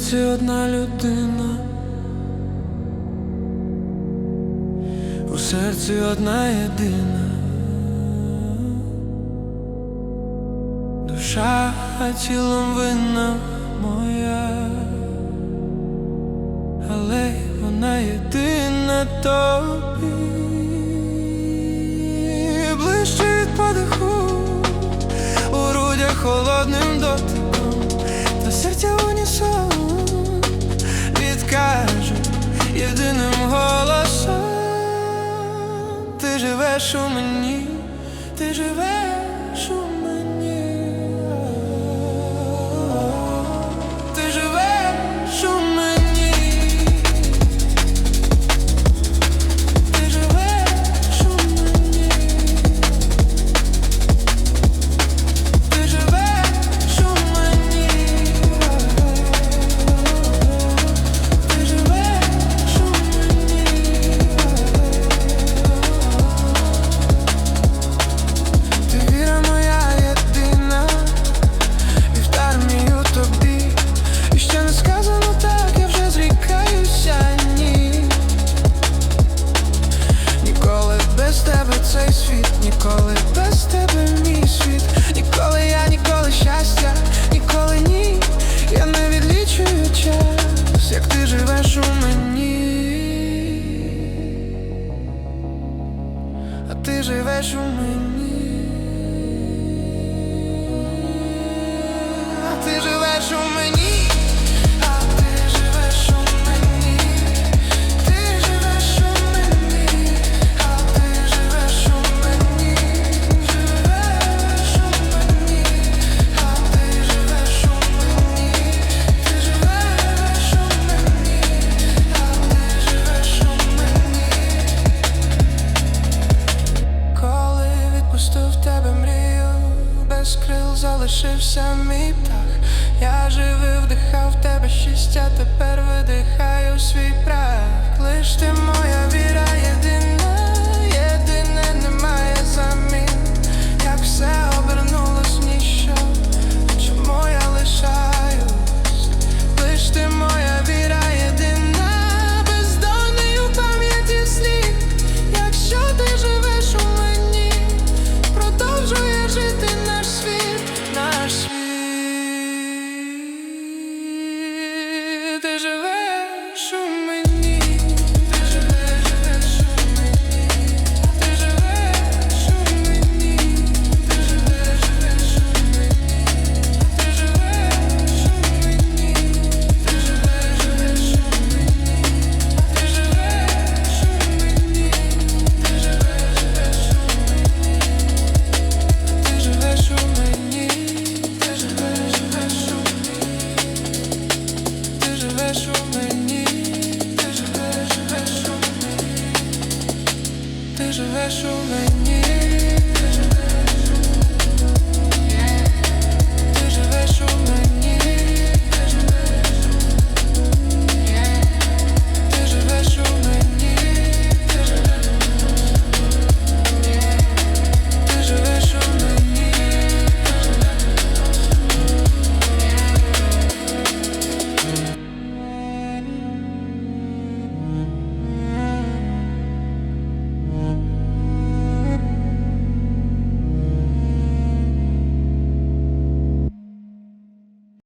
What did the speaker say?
серці одна людина, у серці одна єдина, душа тілом винна моя, але вона єдина тобі, ближчить подиху, у грудях холодним дотиком. єдиним голосом, ти живеш у мені, ти живеш у мені. кажу мені, а ти живеш у мене. дивишся мій я живив, вдихав тебе щастя, тепер видихаю свій прах, лиш ти моя віра єдина. je veux. живеш у мені.